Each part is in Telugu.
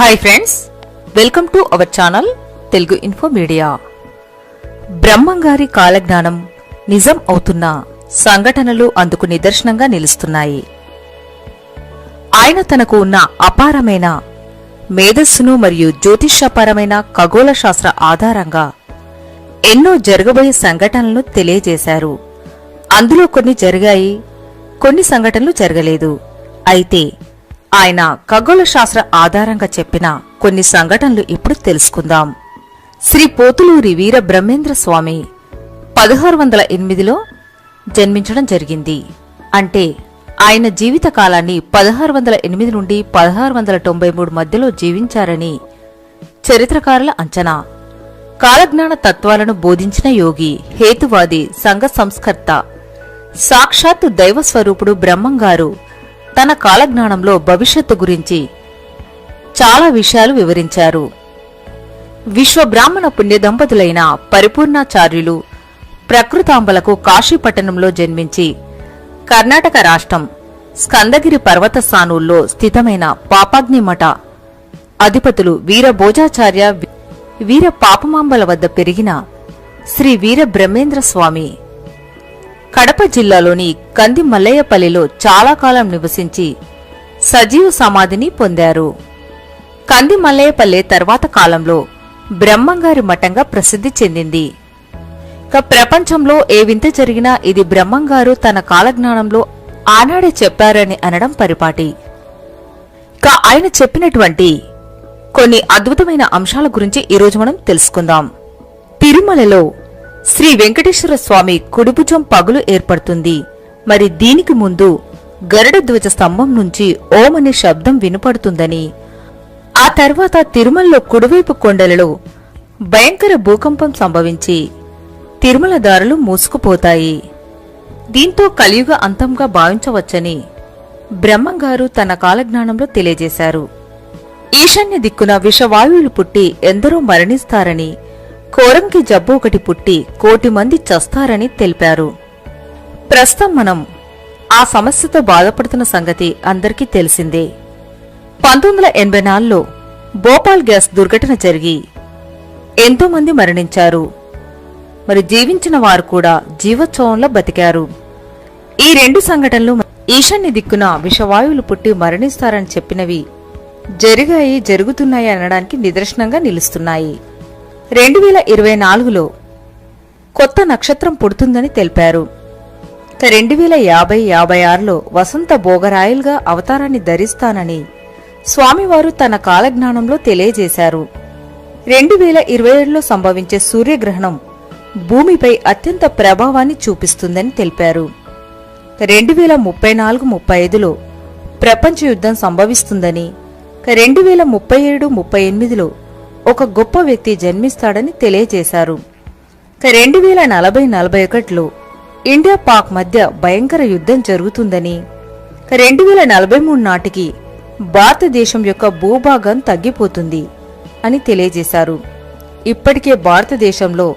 Hi friends welcome to our channel Telugu info media బ్రహ్మంగారి కాలజ్ఞానం నిజం అవుతున్న సంఘటనలు అందుకు నిదర్శనంగా నిలుస్తున్నాయి. ఆయన తనకు ఉన్న అపారమైన మేధస్సును మరియు జ్యోతిష్యపరమైన ఖగోళ శాస్త్ర ఆధారంగా ఎన్నో జరగబోయే సంఘటనలను తెలియజేశారు. అందులో కొన్ని జరిగాయి కొన్ని సంఘటనలు జరగలేదు. అయితే ఆయన ఖగోళ శాస్త్ర ఆధారంగా చెప్పిన కొన్ని సంఘటనలు ఇప్పుడు తెలుసుకుందాం. శ్రీ పోతులూరి వీర బ్రహ్మేంద్ర స్వామి పదహారు వందల ఎనిమిదిలో జన్మించడం జరిగింది. అంటే ఆయన జీవిత కాలాన్ని పదహారు వందల ఎనిమిది నుండి పదహారు వందల తొంభై మూడు మధ్యలో జీవించారని చరిత్రకారుల అంచనా. కాలజ్ఞాన తత్వాలను బోధించిన యోగి హేతువాది సంఘ సంస్కర్త సాక్షాత్తు దైవ స్వరూపుడు బ్రహ్మంగారు తన కాలజ్ఞానంలో భవిష్యత్తు గురించి చాలా విషయాలు వివరించారు. విశ్వబ్రాహ్మణ పుణ్య దంపతులైన పరిపూర్ణాచార్యులు ప్రకృతాంబలకు కాశీపట్టణంలో జన్మించి కర్ణాటక రాష్ట్రం స్కందగిరి పర్వత స్థానుల్లో స్థితమైన పాపాగ్నిమఠ అధిపతులు వీర భోజాచార్య వీర పాపమాంబల వద్ద పెరిగిన శ్రీ వీర బ్రహ్మేంద్ర స్వామి కడప జిల్లాలోని కంది మల్లయ్యపల్లిలో చాలా కాలం నివసించి సజీవ సమాధిని పొందారు. కంది మల్లయ్యపల్లె తర్వాత కాలంలో బ్రహ్మంగారి మఠంగా ప్రసిద్ధి చెందింది. ఇక ప్రపంచంలో ఏ వింత జరిగినా ఇది బ్రహ్మంగారు తన కాలజ్ఞానంలో ఆనాడే చెప్పారని అనడం పరిపాటి. ఇక ఆయన చెప్పినటువంటి కొన్ని అద్భుతమైన అంశాల గురించి ఈరోజు మనం తెలుసుకుందాం. తిరుమలలో శ్రీ వెంకటేశ్వర స్వామి కుడిభుజం పగులు ఏర్పడుతుంది. మరి దీనికి ముందు గరుడ ధ్వజ స్తంభం నుంచి ఓం అనే శబ్దం వినపడుతుందని ఆ తర్వాత తిరుమలలో కుడివైపు కొండలలో భయంకర భూకంపం సంభవించి తిరుమల దారులు మూసుకుపోతాయి. దీంతో కలియుగ అంతంగా భావించవచ్చని బ్రహ్మంగారు తన కాలజ్ఞానంలో తెలియజేశారు. ఈశాన్య దిక్కున విషవాయువులు పుట్టి ఎందరో మరణిస్తారని కోరంకి జబ్బు ఒకటి పుట్టి కోటి మంది చస్తారని తెలిపారు. ప్రస్తుతం మనం ఆ సమస్యతో బాధపడుతున్న సంగతి అందరికీ తెలిసిందే. పంతొమ్మిది వందల ఎనభై నాలుగులో భోపాల్ గ్యాస్ దుర్ఘటన జరిగి ఎంతో మంది మరణించారు. మరి జీవించిన వారు కూడా జీవోత్సవంలో బతికారు. ఈ రెండు సంఘటనలు ఈశాన్య దిక్కున విషవాయువులు పుట్టి మరణిస్తారని చెప్పినవి జరిగాయి జరుగుతున్నాయి అనడానికి నిదర్శనంగా నిలుస్తున్నాయి. రెండు వేల ఇరవై నాలుగులో కొత్త నక్షత్రం పుడుతుందని తెలిపారు. రెండు వేల యాభై యాభై ఆరులో వసంత భోగరాయల్గా అవతారాన్ని ధరిస్తానని స్వామివారు తన కాలజ్ఞానంలో తెలియజేశారు. రెండు వేల ఇరవై ఏడులో సంభవించే సూర్యగ్రహణం భూమిపై అత్యంత ప్రభావాన్ని చూపిస్తుందని తెలిపారు. రెండు వేల ముప్పై నాలుగు ముప్పై ఐదులో ప్రపంచ యుద్ధం సంభవిస్తుందని రెండు వేల ముప్పై ఏడు ముప్పై ఎనిమిదిలో ఒక గొప్ప వ్యక్తి జన్మిస్తాడని తెలియజేశారు. రెండు వేల నలభై నలభై ఒకటిలో ఇండియా పాక్ మధ్య భయంకర యుద్ధం జరుగుతుందని రెండు వేల నలభై మూడు నాటికి భారతదేశం యొక్క భూభాగం తగ్గిపోతుంది అని తెలియజేశారు. ఇప్పటికే భారతదేశంలో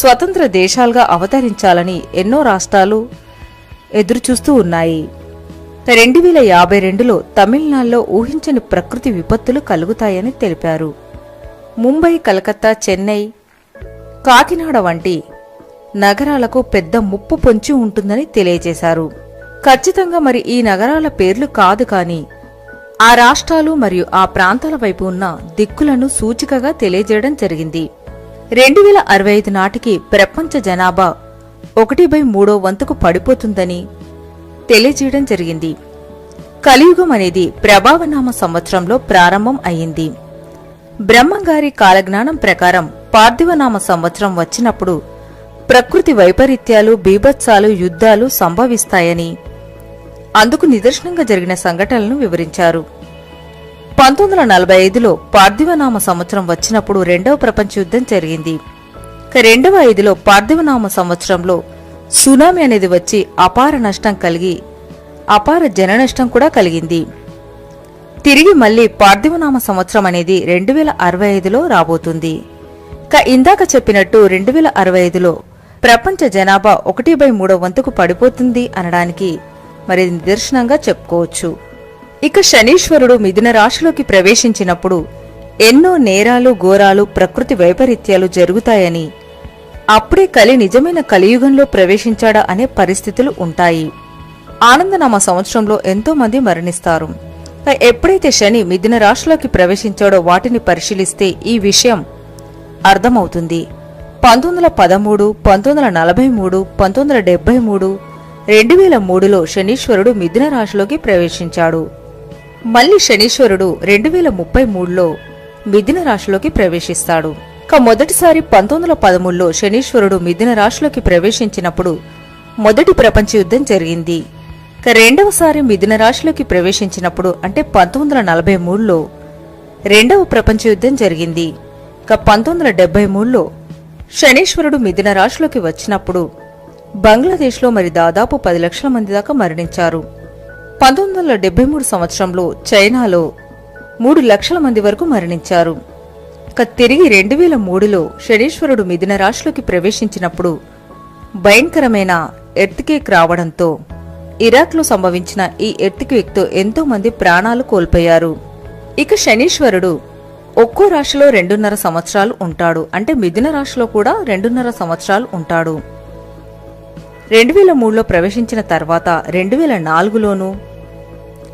స్వతంత్ర దేశాలుగా అవతరించాలని ఎన్నో రాష్ట్రాలు ఎదురుచూస్తూ ఉన్నాయి. రెండు వేల యాభై రెండులో తమిళనాడులో ఊహించని ప్రకృతి విపత్తులు కలుగుతాయని తెలిపారు. ముంబై కలకత్తా చెన్నై కాకినాడ వంటి నగరాలకు పెద్ద ముప్పు పొంచి ఉంటుందని తెలియజేశారు. ఖచ్చితంగా మరి ఈ నగరాల పేర్లు కాదు కాని ఆ రాష్ట్రాలు మరియు ఆ ప్రాంతాల వైపు ఉన్న దిక్కులను సూచికగా తెలియజేయడం జరిగింది. రెండు వేల అరవై ఐదు నాటికి ప్రపంచ జనాభా ఒకటి బై మూడో వంతుకు పడిపోతుందని తెలియజేయడం జరిగింది. కలియుగం అనేది ప్రభావనామ సంవత్సరంలో ప్రారంభం అయింది బ్రహ్మంగారి కాలజ్ఞానం ప్రకారం పార్థివనామ సంవత్సరం వచ్చినప్పుడు ప్రకృతి వైపరీత్యాలు బీభత్సాలు యుద్ధాలు సంభవిస్తాయని అందుకు నిదర్శనంగా జరిగిన సంఘటనలను వివరించారు. పంతొమ్మిది వందల నలభై ఐదులో పార్థివనామ సంవత్సరం వచ్చినప్పుడు రెండవ ప్రపంచ యుద్ధం జరిగింది. రెండవ ఐదులో పార్థివనామ సంవత్సరంలో సునామీ అనేది వచ్చి అపార నష్టం కలిగి అపార జన నష్టం కూడా కలిగింది. తిరిగి మళ్ళీ పార్థివనామ సంవత్సరం అనేది రెండు వేల అరవై ఐదులో రాబోతుంది. ఇక ఇందాక చెప్పినట్టు రెండు వేల అరవై ఐదులో ప్రపంచ జనాభా ఒకటి బై మూడో వంతుకు పడిపోతుంది అనడానికి మరి నిదర్శనంగా చెప్పుకోవచ్చు. ఇక శనీశ్వరుడు మిథున రాశిలోకి ప్రవేశించినప్పుడు ఎన్నో నేరాలు ఘోరాలు ప్రకృతి వైపరీత్యాలు జరుగుతాయని అప్పుడే కలి నిజమైన కలియుగంలో ప్రవేశించాడా అనే పరిస్థితులు ఉంటాయి. ఆనందనామ సంవత్సరంలో ఎంతో మంది మరణిస్తారు. ఎప్పుడైతే శని మిథున రాశిలోకి ప్రవేశించాడో వాటిని పరిశీలిస్తే ఈ విషయం అర్థమవుతుంది. పంతొమ్మిది వందల పదమూడు పంతొమ్మిది వందల నలభై మూడు పంతొమ్మిది వందల డెబ్బై మూడు రెండు వేల మూడులో శనీశ్వరుడు మిథున రాశిలోకి ప్రవేశించాడు. మళ్ళీ శనీశ్వరుడు రెండు వేల ముప్పై మూడులో మిథున రాశిలోకి ప్రవేశిస్తాడు. ఇక మొదటిసారి పంతొమ్మిది వందల పదమూడులో శనీశ్వరుడు మిథున రాశిలోకి ప్రవేశించినప్పుడు మొదటి ప్రపంచ యుద్ధం జరిగింది. రెండవసారి మిథున రాశిలోకి ప్రవేశించినప్పుడు అంటే పంతొమ్మిది వందల నలభై మూడులో రెండవ ప్రపంచ యుద్ధం జరిగింది. ఇక పంతొమ్మిది వందల డెబ్బై మూడులో శనీశ్వరుడు మిథున రాశిలోకి వచ్చినప్పుడు బంగ్లాదేశ్లో మరి దాదాపు పది లక్షల మంది దాకా మరణించారు. పంతొమ్మిది వందల డెబ్బై మూడు సంవత్సరంలో చైనాలో మూడు లక్షల మంది వరకు మరణించారు. ఇక తిరిగి రెండు వేల మూడులో శనీశ్వరుడు మిథున రాశిలోకి ప్రవేశించినప్పుడు భయంకరమైన ఎర్త్కేక్ రావడంతో ఇరాక్లో సంభవించిన ఈ ఎర్త్క్వేక్తో ఎంతో మంది ప్రాణాలు కోల్పోయారు. ఇక శనీశ్వరుడు ఒక్కో రాశిలో రెండున్నర సంవత్సరాలు ఉంటాడు. అంటే మిథున రాశిలో కూడా రెండున్నర సంవత్సరాలు ఉంటాడు. రెండు వేల మూడులో ప్రవేశించిన తర్వాత రెండు వేల నాలుగులోనూ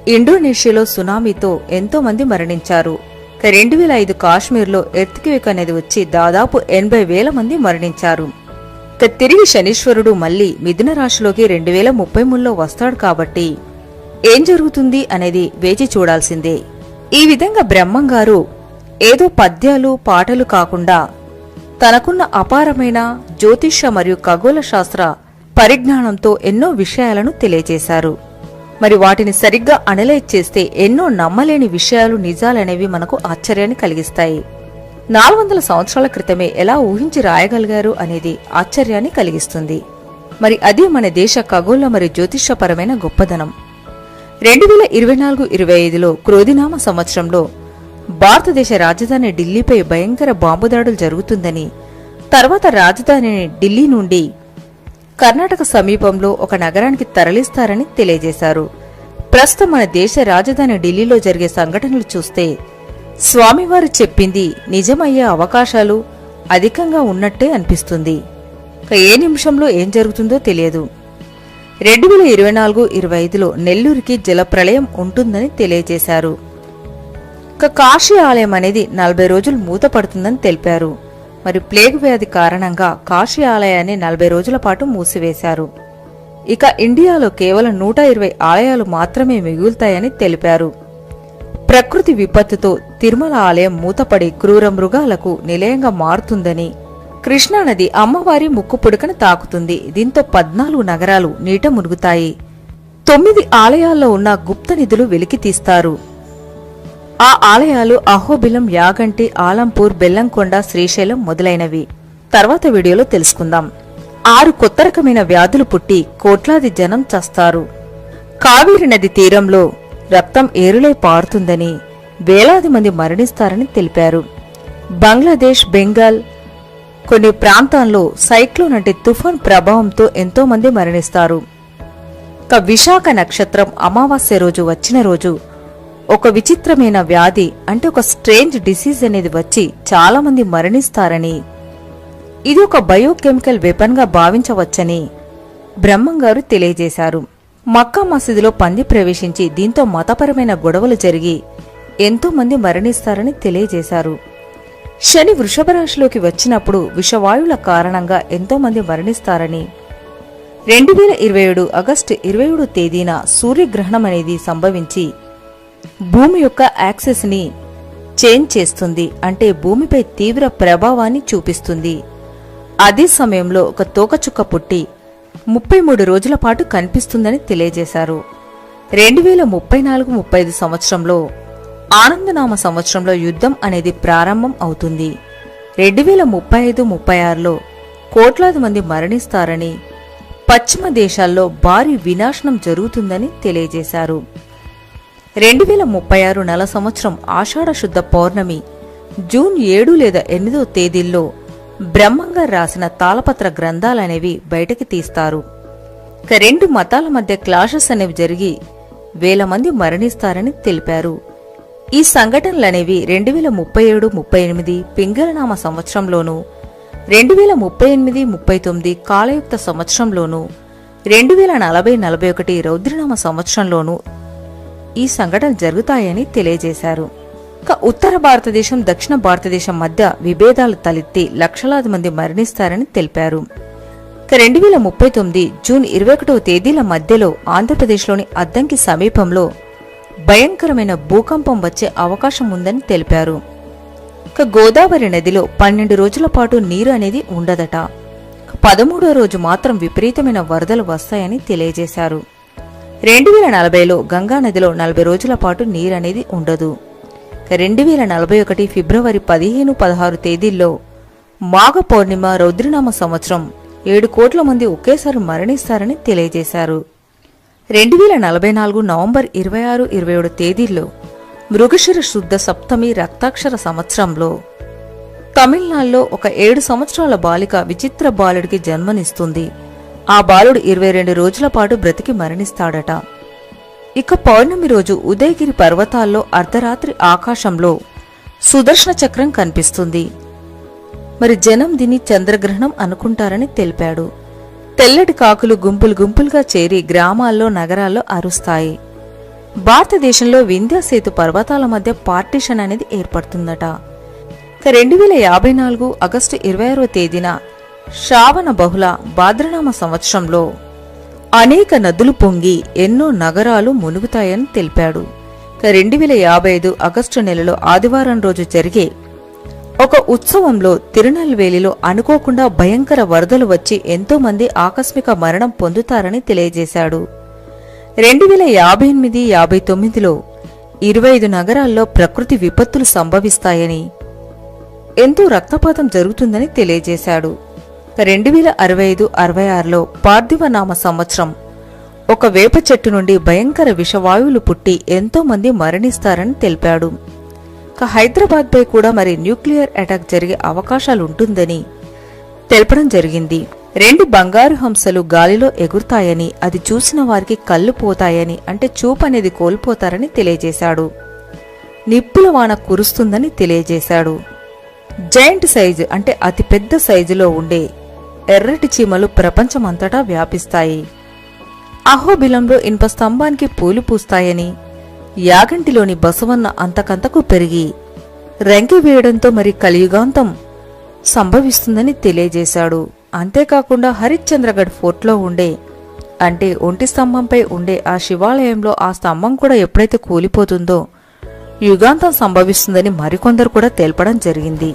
ఇండోనేషియాలో సునామీతో ఎంతో మంది మరణించారు. ఇక రెండు వేల ఐదు కాశ్మీర్లో ఎర్త్క్వేక్ అనేది వచ్చి దాదాపు ఎనభై వేల మంది మరణించారు. ఇక తిరిగి శనీశ్వరుడు మళ్ళీ మిథున రాశిలోకి రెండు వేల ముప్పై మూడులో వస్తాడు కాబట్టి ఏం జరుగుతుంది అనేది వేచి చూడాల్సిందే. ఈ విధంగా బ్రహ్మంగారు ఏదో పద్యాలు పాటలు కాకుండా తనకున్న అపారమైన జ్యోతిష్య మరియు ఖగోళ శాస్త్ర పరిజ్ఞానంతో ఎన్నో విషయాలను తెలియజేశారు. మరి వాటిని సరిగ్గా అనలైజ్ చేస్తే ఎన్నో నమ్మలేని విషయాలు నిజాలనేవి మనకు ఆశ్చర్యాన్ని కలిగిస్తాయి. నాలుగు వందల సంవత్సరాల క్రితమే ఎలా ఊహించి రాయగలిగారు అనేది ఆశ్చర్యాన్ని కలిగిస్తుంది. మరి అది మన దేశ ఖగోళ మరియు జ్యోతిష్యపరమైన గొప్పదనం. రెండు వేల ఇరవై నాలుగు ఇరవై ఐదులో క్రోధినామ సంవత్సరంలో భారతదేశ రాజధాని ఢిల్లీపై భయంకర బాంబు దాడులు జరుగుతుందని తర్వాత రాజధానిని ఢిల్లీ నుండి కర్ణాటక సమీపంలో ఒక నగరానికి తరలిస్తారని తెలియజేశారు. ప్రస్తుతం మన దేశ రాజధాని ఢిల్లీలో జరిగే సంఘటనలు చూస్తే స్వామివారు చెప్పింది నిజమయ్యే అవకాశాలు అధికంగా ఉన్నట్టే అనిపిస్తుంది. ఇక ఏ నిమిషంలో ఏం జరుగుతుందో తెలియదు. రెండు వేల ఇరవై నాలుగు ఇరవై ఐదులో నెల్లూరుకి జలప్రళయం ఉంటుందని తెలియజేశారు. ఇక కాశీ ఆలయం అనేది నలభై రోజులు మూతపడుతుందని తెలిపారు. మరి ప్లేగ్ వ్యాధి కారణంగా కాశీ ఆలయాన్ని నలభై రోజుల పాటు మూసివేశారు. ఇక ఇండియాలో కేవలం నూట ఇరవై ఆలయాలు మాత్రమే మిగులుతాయని తెలిపారు. ప్రకృతి విపత్తుతో తిరుమల ఆలయం మూతపడి క్రూర మృగాలకు నిలయంగా మారుతుందని కృష్ణానది అమ్మవారి ముక్కు పుడకను తాకుతుంది. దీంతో పద్నాలుగు నగరాలు నీట మునుగుతాయి. తొమ్మిది ఆలయాల్లో ఉన్న గుప్త నిధులు వెలికితీస్తారు ఆ ఆలయాలు అహోబిలం యాగంటి ఆలంపూర్ బెల్లంకొండ శ్రీశైలం మొదలైనవి. తర్వాత వీడియోలో తెలుసుకుందాం. ఆరు కొత్త రకమైన వ్యాధులు పుట్టి కోట్లాది జనం చస్తారు. కావేరి నది తీరంలో రక్తం ఏరులై పారుతుందని వేలాది మంది మరణిస్తారని తెలిపారు. బంగ్లాదేశ్ బెంగాల్ కొన్ని ప్రాంతాల్లో సైక్లోన్ అంటే తుఫాన్ ప్రభావంతో ఎంతో మంది మరణిస్తారు. ఇక విశాఖ నక్షత్రం అమావాస్య రోజు వచ్చిన రోజు ఒక విచిత్రమైన వ్యాధి అంటే ఒక స్ట్రేంజ్ డిసీజ్ అనేది వచ్చి చాలా మంది మరణిస్తారని ఇది ఒక బయోకెమికల్ వెపన్గా భావించవచ్చని బ్రహ్మంగారు తెలియజేశారు. మక్కా మసీదులో పంది ప్రవేశించి దీంతో మతపరమైన గొడవలు జరిగి ఎంతో మంది మరణిస్తారని తెలియజేశారు. శని వృషభ రాశిలోకి వచ్చినప్పుడు విషవాయువుల కారణంగా ఎంతో మంది మరణిస్తారని. రెండు వేల ఇరవై ఏడు ఆగస్టు ఇరవై ఏడు తేదీన సూర్యగ్రహణం అనేది సంభవించి భూమి యొక్క యాక్సెస్ని చేంజ్ చేస్తుంది అంటే భూమిపై తీవ్ర ప్రభావాన్ని చూపిస్తుంది. అదే సమయంలో ఒక తోకచుక్క పుట్టి ముప్పై మూడు రోజుల పాటు కనిపిస్తుందని తెలియజేశారు. రెండు వేల ముప్పై నాలుగు ముప్పై ఐదు సంవత్సరంలో ఆనందనామ సంవత్సరంలో యుద్ధం అనేది ప్రారంభం అవుతుంది. రెండు వేల ముప్పై ఐదు ముప్పై ఆరులో కోట్లాది మంది మరణిస్తారని పశ్చిమ దేశాల్లో భారీ వినాశనం జరుగుతుందని తెలియజేశారు. రెండు వేల ముప్పై ఆరు నెల సంవత్సరం ఆషాఢ శుద్ధ పౌర్ణమి జూన్ ఏడు లేదా ఎనిమిదో తేదీల్లో బ్రహ్మంగారు రాసిన తాళపత్ర గ్రంథాలనేవి బయటకి తీస్తారు. ఇక రెండు మతాల మధ్య క్లాషెస్ అనేవి జరిగి వేల మంది మరణిస్తారని తెలిపారు. ఈ సంఘటనలనేవి రెండు వేల ముప్పై ఏడు ముప్పై ఎనిమిది పింగళనామ సంవత్సరంలోనూ రెండు వేల ముప్పై ఎనిమిది ముప్పై తొమ్మిది కాలయుక్త సంవత్సరంలోనూ రెండు వేల నలభై నలభై ఒకటి రౌద్రనామ సంవత్సరంలోనూ ఈ సంఘటన జరుగుతాయని తెలియజేశారు. ఉత్తర భారతదేశం దక్షిణ భారతదేశం మధ్య విభేదాలు తలెత్తి లక్షలాది మంది మరణిస్తారని తెలిపారు. రెండు వేల ముప్పై తొమ్మిది జూన్ ఇరవై ఒకటవ తేదీల మధ్యలో ఆంధ్రప్రదేశ్లోని అద్దంకి సమీపంలో భయంకరమైన భూకంపం వచ్చే అవకాశం ఉందని తెలిపారు. ఇక గోదావరి నదిలో పన్నెండు రోజుల పాటు నీరు అనేది ఉండదట. పదమూడో రోజు మాత్రం విపరీతమైన వరదలు వస్తాయని తెలియజేశారు. రెండు వేల నలభైలో గంగా నదిలో నలభై రోజుల పాటు నీరు అనేది ఉండదు. రెండు వేల నలభై ఒకటి ఫిబ్రవరి పదిహేను పదహారు తేదీల్లో మాఘ పౌర్ణిమ రౌద్రనామ సంవత్సరం. ఏడు కోట్ల మంది ఒకేసారి మరణిస్తారని తెలియజేశారు. రెండు వేల నలభై నాలుగు నవంబర్ ఇరవై ఆరు ఇరవై ఏడు తేదీల్లో మృగశిర శుద్ధ సప్తమి రక్తాక్షర సంవత్సరంలో తమిళనాడులో ఒక ఏడు సంవత్సరాల బాలిక విచిత్ర బాలుడికి జన్మనిస్తుంది. ఆ బాలుడు ఇరవై రెండు రోజుల పాటు బ్రతికి మరణిస్తాడట. ఇక పౌర్ణమి రోజు ఉదయగిరి పర్వతాల్లో అర్ధరాత్రి ఆకాశంలో సుదర్శన చక్రం కనిపిస్తుంది. మరి జనం దీన్ని చంద్రగ్రహణం అనుకుంటారని తెలిపాడు. తెల్లటి కాకులు గుంపులు గుంపులుగా చేరి గ్రామాల్లో నగరాల్లో అరుస్తాయి. భారతదేశంలో వింధ్యాసేతు పర్వతాల మధ్య పార్టీషన్ అనేది ఏర్పడుతుందట. రెండు వేల యాభై నాలుగు ఆగస్టు ఇరవై ఆరో తేదీన శ్రావణ బహుళ భాద్రనామ సంవత్సరంలో అనేక నదులు పొంగి ఎన్నో నగరాలు మునుగుతాయని తెలిపాడు. రెండు వేల యాభై ఐదు ఆగస్టు నెలలో ఆదివారం రోజు జరిగే ఒక ఉత్సవంలో తిరునల్వేలిలో అనుకోకుండా భయంకర వరదలు వచ్చి ఎంతో మంది ఆకస్మిక మరణం పొందుతారని తెలియజేశాడు. రెండు వేల యాభై ఎనిమిది యాభై తొమ్మిదిలో ఇరవై ఐదు నగరాల్లో ప్రకృతి విపత్తులు సంభవిస్తాయని ఎంతో రక్తపాతం జరుగుతుందని తెలియజేశాడు. రెండు వేల అరవై ఐదు అరవై ఆరులో పార్థివనామ సంవత్సరం. ఒక వేప చెట్టు నుండి భయంకర విషవాయువులు పుట్టి ఎంతో మంది మరణిస్తారని తెలిపాడు. ఇక హైదరాబాద్పై కూడా మరి న్యూక్లియర్ అటాక్ జరిగే అవకాశాలుంటుందని తెలపడం జరిగింది. రెండు బంగారు హంసలు గాలిలో ఎగురుతాయని అది చూసిన వారికి కళ్ళు పోతాయని అంటే చూపు అనేది కోల్పోతారని తెలియజేశాడు. నిప్పుల వాన కురుస్తుందని తెలియజేశాడు. జైంట్ సైజు అంటే అతిపెద్ద సైజులో ఉండే ఎర్రటి చీమలు ప్రపంచమంతటా వ్యాపిస్తాయి. అహోబిలంలో ఇనుప స్తంభానికి పూలు పూస్తాయని యాగంటిలోని బసవన్న అంతకంతకు పెరిగి రంకి వేయడంతో మరి కలియుగాంతం సంభవిస్తుందని తెలియజేశాడు. అంతేకాకుండా హరిశ్చంద్రగఢ్ ఫోర్ట్లో ఉండే అంటే ఒంటి స్తంభంపై ఉండే ఆ శివాలయంలో ఆ స్తంభం కూడా ఎప్పుడైతే కూలిపోతుందో యుగాంతం సంభవిస్తుందని మరికొందరు కూడా తెలపడం జరిగింది.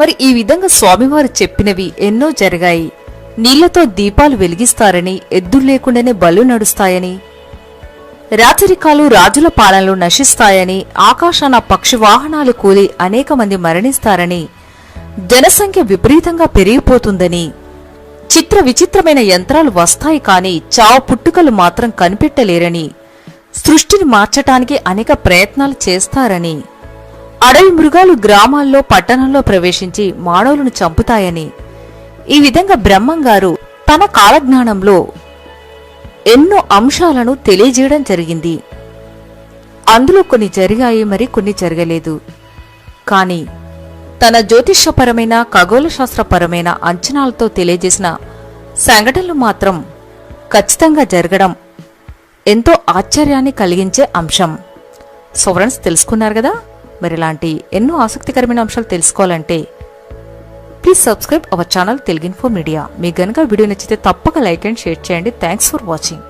మరి ఈ విధంగా స్వామివారు చెప్పినవి ఎన్నో జరిగాయి. నీళ్ళతో దీపాలు వెలిగిస్తారని ఎద్దులు లేకుండానే బళ్ళు నడుస్తాయని రాచరికాలు రాజుల పాలనలు నశిస్తాయని ఆకాశాన పక్షివాహనాలు కూలి అనేక మంది మరణిస్తారని జనసంఖ్య విపరీతంగా పెరిగిపోతుందని చిత్ర విచిత్రమైన యంత్రాలు వస్తాయి కానీ చావు పుట్టుకలు మాత్రం కనిపెట్టలేరని సృష్టిని మార్చటానికి అనేక ప్రయత్నాలు చేస్తారని అడవి మృగాలు గ్రామాల్లో పట్టణంలో ప్రవేశించి మానవులను చంపుతాయని. ఈ విధంగా బ్రహ్మంగారు తన కాలజ్ఞానంలో ఎన్నో అంశాలను తెలియజేయడం జరిగింది. అందులో కొన్ని జరిగాయి మరి కొన్ని జరగలేదు. కానీ తన జ్యోతిష్యపరమైన ఖగోళ శాస్త్రపరమైన అంచనాలతో తెలియజేసిన సంఘటనలు మాత్రం ఖచ్చితంగా జరగడం ఎంతో ఆశ్చర్యాన్ని కలిగించే అంశం. సోవరన్స్ తెలుసుకున్నారు కదా? మరి ఇలాంటి ఎన్నో ఆసక్తికరమైన అంశాలు తెలుసుకోవాలంటే please subscribe our channel Telugu info media మీకు గనక వీడియో నచ్చితే తప్పక లైక్ అండ్ షేర్ చేయండి. Thanks for watching